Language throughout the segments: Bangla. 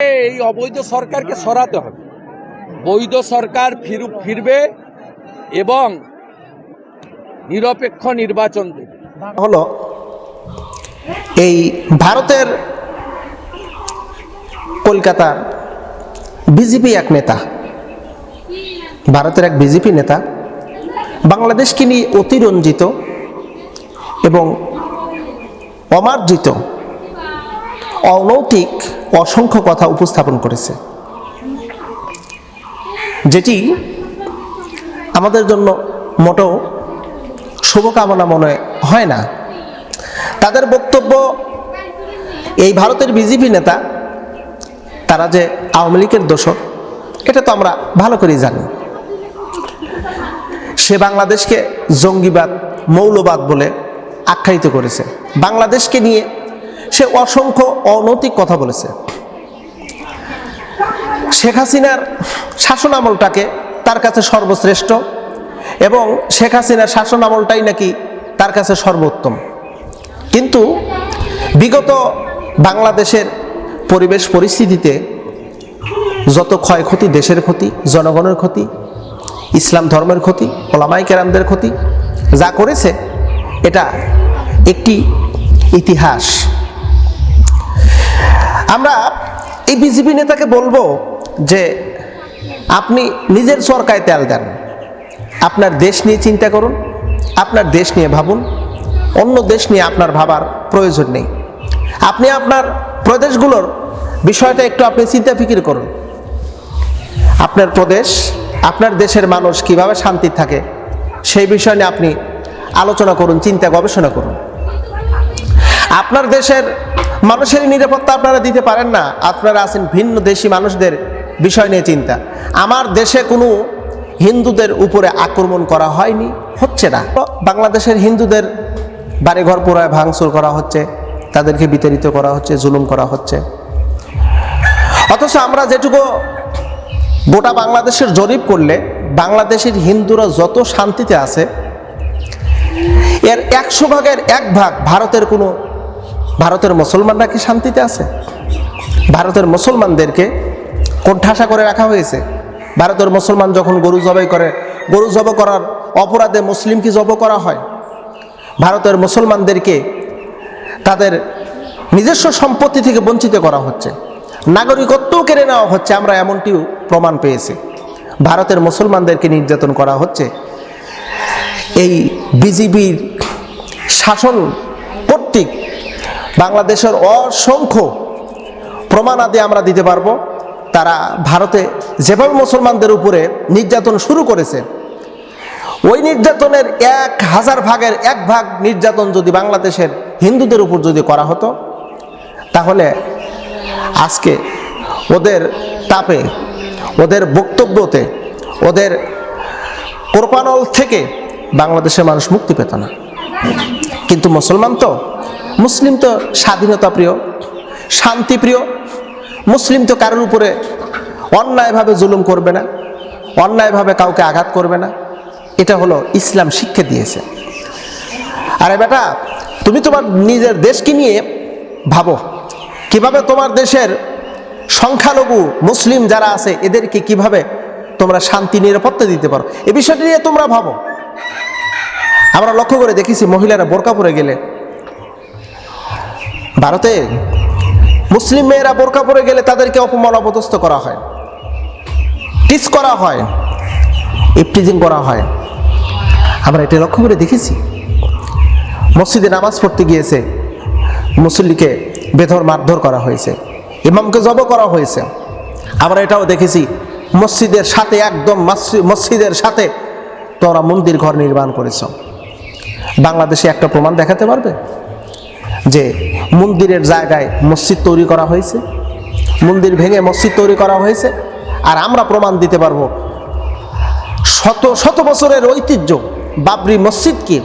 এই অবৈধ সরকারকে সরাতে হবে। বৈধ সরকার ফিরু, ফিরবে এবং নিরপেক্ষ নির্বাচন দেবে। হলো এই ভারতের কলকাতার বিজেপি এক নেতা, ভারতের এক বিজেপি নেতা, বাংলাদেশকে নিয়ে অতিরঞ্জিত এবং অমার্জিত অনৈতিক অসংখ্য কথা উপস্থাপন করেছে। যেটি আমাদের জন্য মোটেও শুভকামনা মনে হয় না। তাদের বক্তব্য, এই ভারতের বিজেপি নেতা, তারা যে আওয়ামী লীগের দোষর, এটা তো আমরা ভালো করেই জানি। সে বাংলাদেশকে জঙ্গিবাদ, মৌলবাদ বলে আখ্যায়িত করেছে। বাংলাদেশকে নিয়ে সে অসংখ্য অনৈতিক কথা বলেছে। শেখ হাসিনার শাসন আমলটাকে তার কাছে সর্বশ্রেষ্ঠ এবং শেখ হাসিনার শাসন আমলটাই নাকি তার কাছে সর্বোত্তম। কিন্তু বিগত বাংলাদেশের পরিবেশ পরিস্থিতিতে যত ক্ষয়ক্ষতি দেশের ক্ষতি, জনগণের ক্ষতি, ইসলাম ধর্মের ক্ষতি ওলামাই কেরামদের ক্ষতি, যা করেছে, এটা একটি ইতিহাস। আমরা এই বিজেপি নেতাকে বলব যে আপনি নিজের সরকায় তেল দেন। আপনার দেশ নিয়ে চিন্তা করুন, আপনার দেশ নিয়ে ভাবুন, অন্য দেশ নিয়ে আপনার ভাবার প্রয়োজন নেই। আপনি আপনার প্রদেশগুলোর বিষয়টা একটু আপনি চিন্তা ফিকির করুন। আপনার প্রদেশ, আপনার দেশের মানুষ কীভাবে শান্তি থাকে, সেই বিষয় নিয়ে আপনি আলোচনা করুন, চিন্তা গবেষণা করুন। আপনার দেশের মানুষের নিরাপত্তা আপনারা দিতে পারেন না। আপনারা আছেন ভিন্ন দেশি মানুষদের বিষয় নিয়ে চিন্তা। আমার দেশে কোনো হিন্দুদের উপরে আক্রমণ করা হয়নি, হচ্ছে না। বাংলাদেশের হিন্দুদের বাড়িঘর পুরায় ভাঙচুর করা হচ্ছে, তাদেরকে বিতাড়িত করা হচ্ছে, জুলুম করা হচ্ছে। অথচ আমরা যেটুকু গোটা বাংলাদেশের জরিপ করলে, বাংলাদেশের হিন্দুরা যত শান্তিতে আছে, এর একশো ভাগের এক ভাগ ভারতের কোনো ভারতের মুসলমানরা কি শান্তিতে আছে? ভারতের মুসলমানদেরকে কোণঠাসা করে রাখা হয়েছে। ভারতের মুসলমান যখন গরু জবাই করে, গরু জব করার অপরাধে মুসলিম কি জব করা হয়? ভারতের মুসলমানদেরকে তাদের নিজস্ব সম্পত্তি থেকে বঞ্চিত করা হচ্ছে। নাগরিকত্বও কেড়ে নেওয়া হচ্ছে, আমরা এমনটিও প্রমাণ পেয়েছি। ভারতের মুসলমানদেরকে নির্যাতন করা হচ্ছে। এই বিজিবির শাসন কর্তৃক বাংলাদেশের অসংখ্য প্রমাণ আদি আমরা দিতে পারব। তারা ভারতে যেভাবে মুসলমানদের উপরে নির্যাতন শুরু করেছে, ওই নির্যাতনের এক হাজার ভাগের এক ভাগ নির্যাতন যদি বাংলাদেশের হিন্দুদের উপর যদি করা হতো, তাহলে আজকে ওদের তাপে, ওদের বক্তব্যতে, ওদের কোরপানল থেকে বাংলাদেশের মানুষ মুক্তি পেত না। কিন্তু মুসলমান তো মুসলিম তো স্বাধীনতা প্রিয় শান্তিপ্রিয় মুসলিম তো কারোর উপরে অন্যায়ভাবে জুলুম করবে না, অন্যায়ভাবে কাউকে আঘাত করবে না। এটা হলো ইসলাম শিক্ষা দিয়েছে। আরে বেটা, তুমি তোমার নিজের দেশকে নিয়ে ভাবো, কীভাবে তোমার দেশের সংখ্যালঘু মুসলিম যারা আছে, এদেরকে কীভাবে তোমরা শান্তি, নিরাপত্তা দিতে পারো? এ বিষয়টি নিয়ে তোমরা ভাবো। আমরা লক্ষ্য করে দেখেছি, মহিলারা বোরকা পরে গেলে ভারতে মুসলিম মেয়েরা বোরকা পরে গেলে তাদেরকে অপমান অপদস্থ করা হয়। টিস করা হয়। ইপটিজিং করা হয়। আমরা এটা লক্ষ্য করে দেখেছি। মসজিদে নামাজ পড়তে গিয়েছে। মুসল্লিকে বেধর মারধর করা হয়েছে। ইমামকে জব করা হয়েছে। আমরা এটাও দেখেছি, মসজিদের সাথে একদম মসজি- মসজিদের সাথে তোমরা মন্দির ঘর নির্মাণ করেছ। বাংলাদেশে একটা প্রমাণ দেখাতে পারবে? যে মন্দিরের জায়গায় মসজিদ তৈরি করা হয়েছে, মন্দির ভেঙে মসজিদ তৈরি করা হয়েছে, আর আমরা প্রমাণ দিতে পারব। শত শত বছরের ঐতিহ্য বাবরি মসজিদকে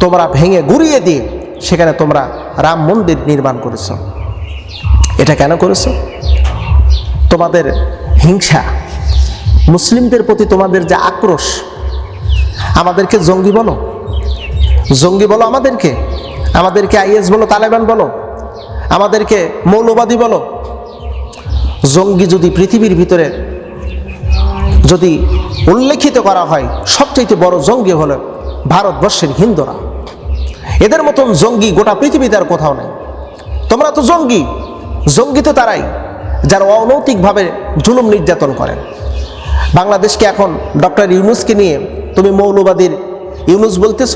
তোমরা ভেঙে গুড়িয়ে দিয়ে সেখানে তোমরা রাম মন্দির নির্মাণ করেছ। এটা কেন করেছ? তোমাদের হিংসা, মুসলিমদের প্রতি তোমাদের যে আক্রোশ, আমাদেরকে জঙ্গি বলো। জঙ্গি বলো আমাদেরকে। আমাদেরকে আইএস বলো, তালেবান বলো, আমাদেরকে মৌলবাদী বলো, জঙ্গি যদি পৃথিবীর ভিতরে যদি উল্লেখিত করা হয়, সবচাইতে বড় জঙ্গি হলো ভারতবর্ষের হিন্দুরা। এদের মতন জঙ্গি গোটা পৃথিবীতে আর কোথাও নেই। তোমরা তো জঙ্গি জঙ্গি তো তারাই, যারা অনৈতিকভাবে জুলুম নির্যাতন করেন বাংলাদেশকে এখন ডক্টর ইউনুসকে নিয়ে তুমি মৌলবাদীর ইউনুস বলতেছ,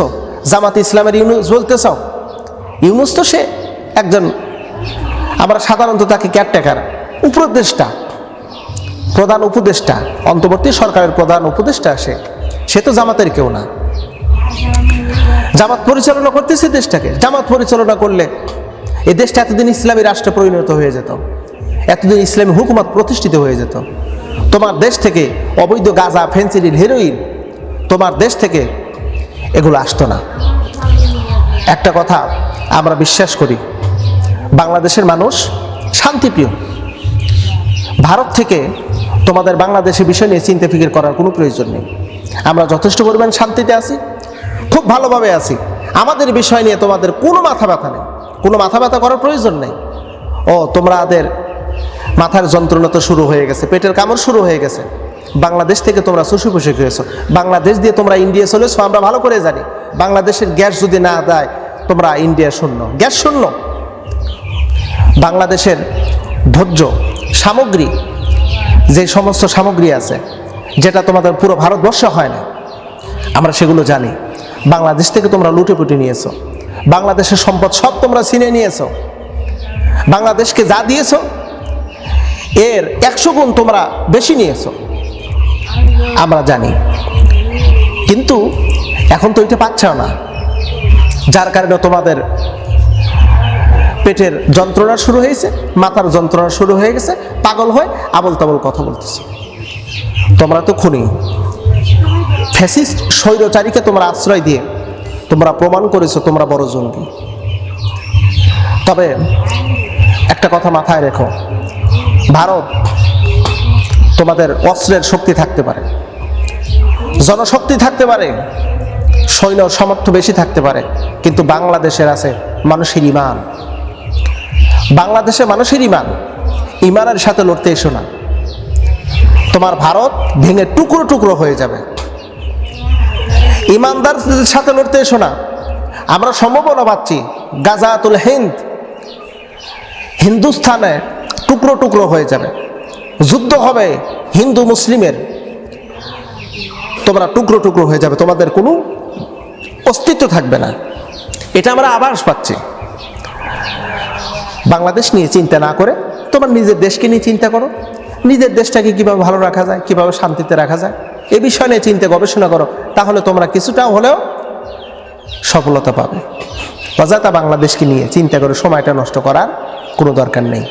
জামাত ইসলামের ইউনুস বলতেছ ইউনুস তো সে একজন আমরা সাধারণত তাকে ক্যারটেকার উপদেষ্টা, প্রধান উপদেষ্টা, অন্তর্বর্তী সরকারের প্রধান উপদেষ্টা সে। সে তো জামাতের কেউ না। জামাত পরিচালনা করতেছে দেশটাকে। জামাত পরিচালনা করলে এই দেশটা এতদিন ইসলামী রাষ্ট্রে পরিণত হয়ে যেত। এতদিন ইসলামী হুকুমত প্রতিষ্ঠিত হয়ে যেত। তোমার দেশ থেকে অবৈধ গাঁজা, ফেন্সিডিল, হেরোইন তোমার দেশ থেকে এগুলো আসতো না। একটা কথা আমরা বিশ্বাস করি, বাংলাদেশের মানুষ শান্তিপ্রিয়। ভারত থেকে তোমাদের বাংলাদেশের বিষয় নিয়ে চিন্তা ফিকির করার কোনো প্রয়োজন নেই। আমরা যথেষ্ট পরিমাণ শান্তিতে আছি, খুব ভালোভাবে আছি। আমাদের বিষয় নিয়ে তোমাদের কোনো মাথা ব্যথা নেই, কোনো মাথা ব্যথা করার প্রয়োজন নেই। ও, তোমাদের মাথার যন্ত্রণা তো শুরু হয়ে গেছে, পেটের কামড় শুরু হয়ে গেছে। বাংলাদেশ থেকে তোমরা শুশু পুষে হয়েছো বাংলাদেশ দিয়ে তোমরা ইন্ডিয়া চলেছো আমরা ভালো করে জানি। বাংলাদেশের গ্যাস যদি না দেয়, তোমরা ইন্ডিয়া শূন্য। গ্যাস শূন্য। বাংলাদেশের ভোজ্য সামগ্রী, যে সমস্ত সামগ্রী আছে, যেটা তোমাদের পুরো ভারতবর্ষে হয় না, আমরা সেগুলো জানি। বাংলাদেশ থেকে তোমরা লুটে পুটে নিয়েছো। বাংলাদেশের সম্পদ সব তোমরা ছিনে নিয়েছো। বাংলাদেশকে যা দিয়েছ, এর একশো গুণ তোমরা বেশি নিয়েছো। আমরা জানি। কিন্তু এখন তো এটা পাচ্ছাও না। যার কারণে তোমাদের পেটের যন্ত্রণা শুরু হয়েছে, মাথার যন্ত্রণা শুরু হয়ে গেছে, পাগল হয়ে আবল তাবল কথা বলতেছে। তোমরা তো খুনি। ফ্যাসিস্ট, স্বৈরচারীকে তোমরা আশ্রয় দিয়ে তোমরা প্রমাণ করেছ তোমরা বড় জঙ্গি। তবে একটা কথা মাথায় রেখো। ভারত তোমাদের অস্ত্রের শক্তি থাকতে পারে, জনশক্তি থাকতে পারে, সৈন্য সামর্থ্য বেশি থাকতে পারে, কিন্তু বাংলাদেশের আছে মানুষের ইমান। বাংলাদেশে মানুষের ইমান, ইমানের সাথে লড়তে এসো না। তোমার ভারত ভেঙে টুকরো টুকরো হয়ে যাবে। ইমানদারদের সাথে লড়তে এসো না। আমরা সম্ভাবনা পাচ্ছি গাজাতুল হিন্দ, হিন্দুস্থানে টুকরো টুকরো হয়ে যাবে। যুদ্ধ হবে হিন্দু মুসলিমের। তোমরা টুকরো টুকরো হয়ে যাবে, তোমাদের কোনো অস্তিত্ব থাকবে না। এটা আমরা আভাস পাচ্ছি। বাংলাদেশ নিয়ে চিন্তা না করে তোমার নিজের দেশকে নিয়ে চিন্তা করো। নিজের দেশটাকে কীভাবে ভালো রাখা যায়, কীভাবে শান্তিতে রাখা যায়, এ বিষয় নিয়ে চিন্তা, গবেষণা করো। তাহলে তোমরা কিছুটা হলেও সফলতা পাবে। অযথা বাংলাদেশকে নিয়ে চিন্তা করে সময়টা নষ্ট করার কোনো দরকার নেই।